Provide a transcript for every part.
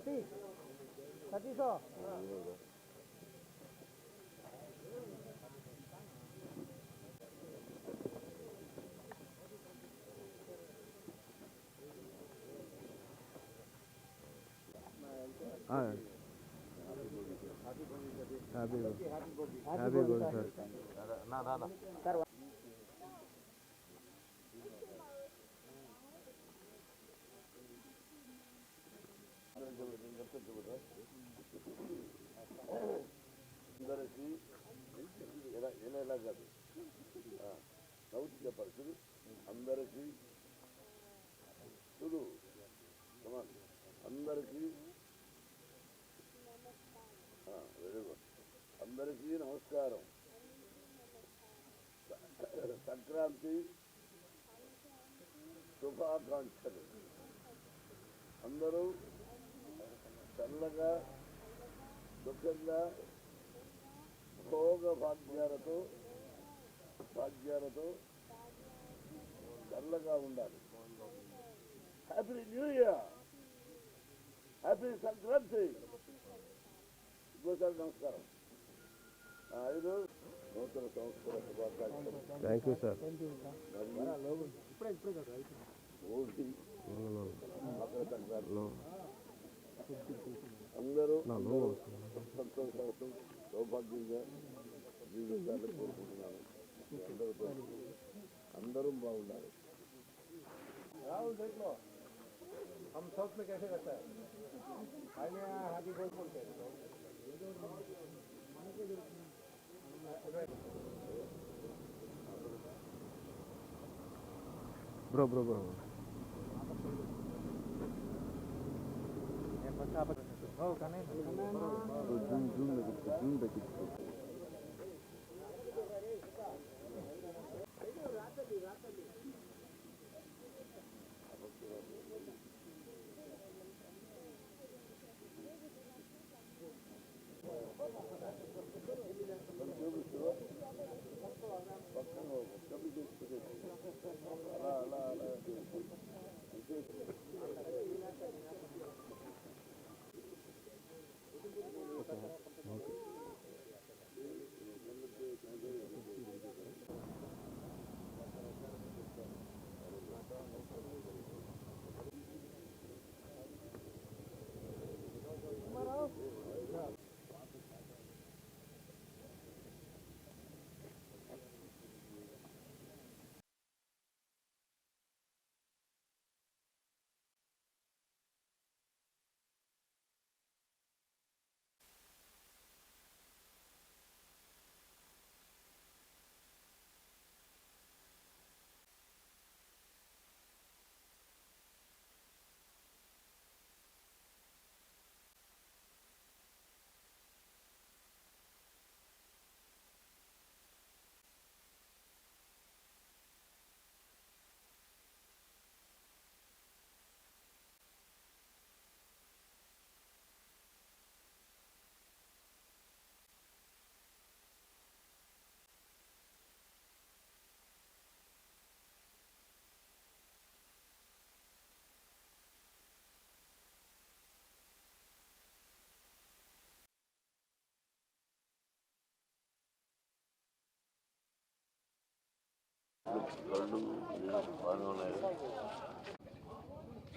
Pati. Pati. Happy birthday. Happy birthday. Happy birthday, sir. అందరికీ ఎలా ఎలా ఎలా కాదు. నవ్వుతు చెప్పాలి చూడు అందరికీ. చూడు అందరికీ. Very good. అందరికీ నమస్కారం. సంక్రాంతి శుభాకాంక్షలు. అందరూ చల్లగా సుఖంగా భోగ భాగ్యాలతో భాగ్యాలతో చల్లగా ఉండాలి. Happy new year happy Sankranti ఇంకోసారి నమస్కారం. ఆ, ఐదు నూతన సంవత్సర thank you sir Bhogi Makar Sankranti. అందరూ సంతోషంతో సౌభాగ్యంగా జీవితాన్ని కోరుకుంటున్నాను అందరితో అందరూ బాగుండాలి राहुल देख लो हम साउथ में कैसे रहता है भाई ने हैप्पी बोल बोलते हैं bro bro bro Bakın bakın. Bakın bakın. Bakın bakın.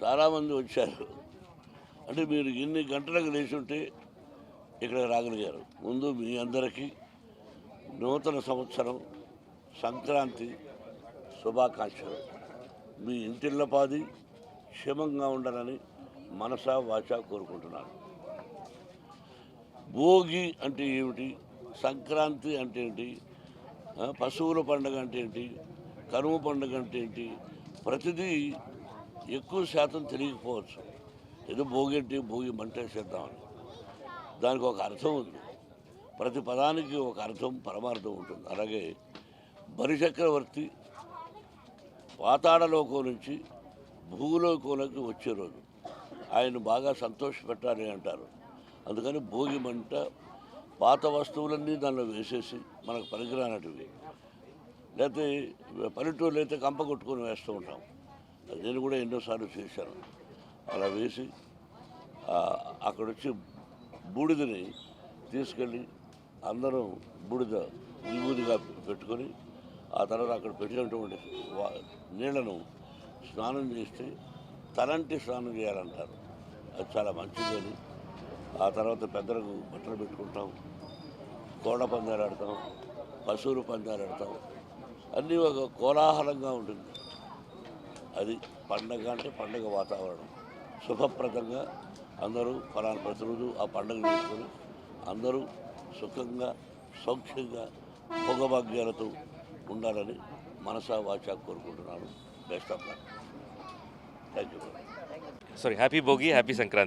చాలామంది వచ్చారు. అంటే మీరు ఇన్ని గంటలకు లేచి ఉంటే ఇక్కడ రాగలిగారు. ముందు మీ అందరికీ నూతన సంవత్సరం సంక్రాంతి శుభాకాంక్షలు. మీ ఇంటిల్లపాది క్షేమంగా ఉండాలని మనసా వాచ కోరుకుంటున్నాను. భోగి అంటే ఏమిటి? సంక్రాంతి అంటే ఏంటి? పశువుల పండుగ అంటే ఏంటి? కనుమ పండుగ అంటే ఏంటి? ప్రతిదీ ఎక్కువ శాతం తెలియకపోవచ్చు ఏదో భోగి అంటే భోగి మంటేసేద్దామని దానికి ఒక అర్థం ఉంది. ప్రతి పదానికి ఒక అర్థం పరమార్థం ఉంటుంది. అలాగే బలిచక్రవర్తి పాతాళలోకం నుంచి భూలోకంలోకి వచ్చే రోజు. ఆయన బాగా సంతోషపెట్టాలి అంటారు. అందుకని భోగి మంట పాత వస్తువులన్నీ దానిలో వేసేసి మనకు పనికిరానటివి లేకపోతే పల్లెటూరులో అయితే కంప కొట్టుకొని వేస్తూ ఉంటాం. అది నేను కూడా ఎన్నోసార్లు చేశాను. అలా వేసి అక్కడ వచ్చి బూడిదని తీసుకెళ్ళి అందరూ బూడిద విభూదిగా పెట్టుకొని ఆ తర్వాత అక్కడ పెట్టినటువంటి నీళ్ళను స్నానం చేస్తే తలంటి స్నానం చేయాలంటారు. అది చాలా మంచిదని ఆ తర్వాత పెద్దలకు బట్టలు పెట్టుకుంటాం. కోళ్ళ పందాలు ఆడతాం. పశువులు పందాలు ఆడతాం. అన్నీ ఒక కోలాహలంగా ఉంటుంది. అది పండగ అంటే పండగ వాతావరణం. శుభప్రదంగా అందరూ ఫలానా ప్రతిరోజు ఆ పండుగ చేసుకొని అందరూ సుఖంగా సౌఖ్యంగా భోగభాగ్యాలతో ఉండాలని మనసా వాచా కోరుకుంటున్నాను. Best of luck. Thank you sorry happy Bhogi happy Sankranti